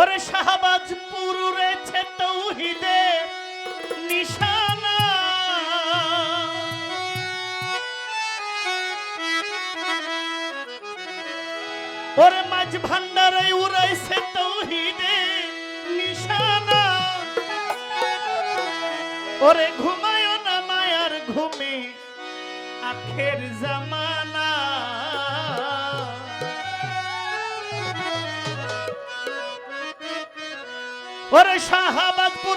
ওরে শাহবাজ পুরু রয়েছে তৌহিদে নিশানা। ওরে মাঝ ভান্ডারে উড়াইছে তৌহিদে নিশানা। ওরে ঘুমায় না মায়ার ঘুমে আখের জামানা। ওরে শাহাবাদপুর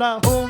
Allah, oh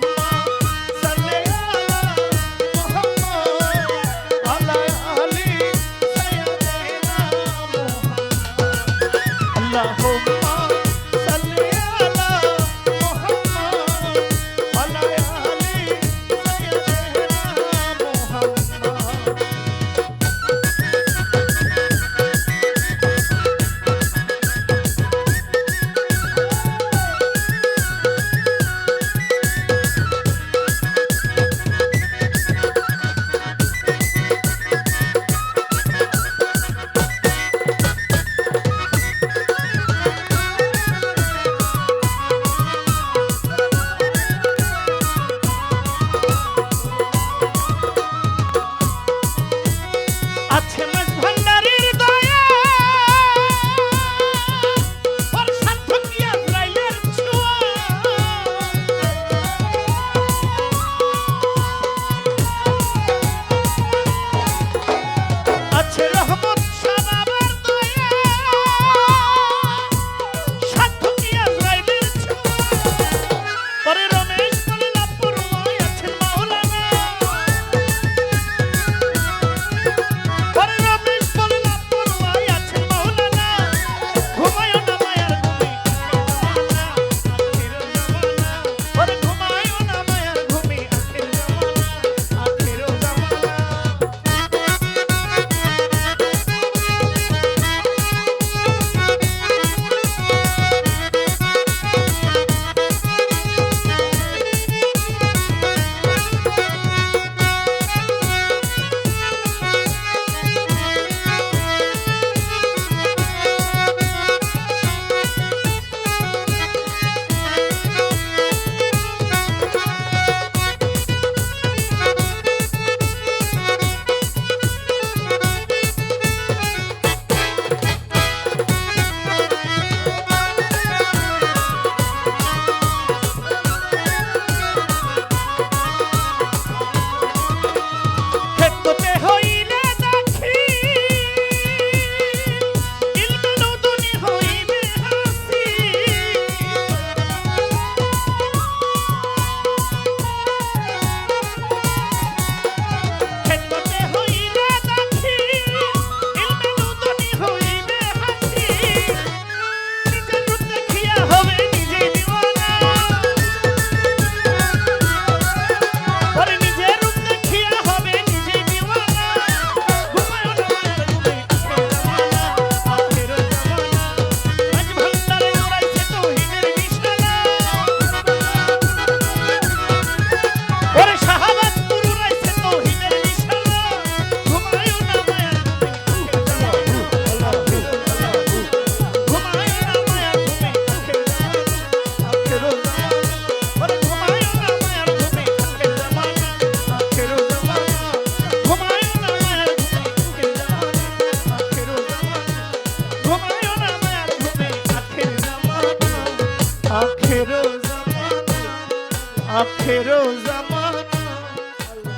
আখেরো জামানা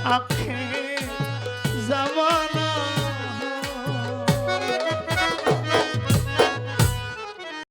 আখেরো জামানা আখেরো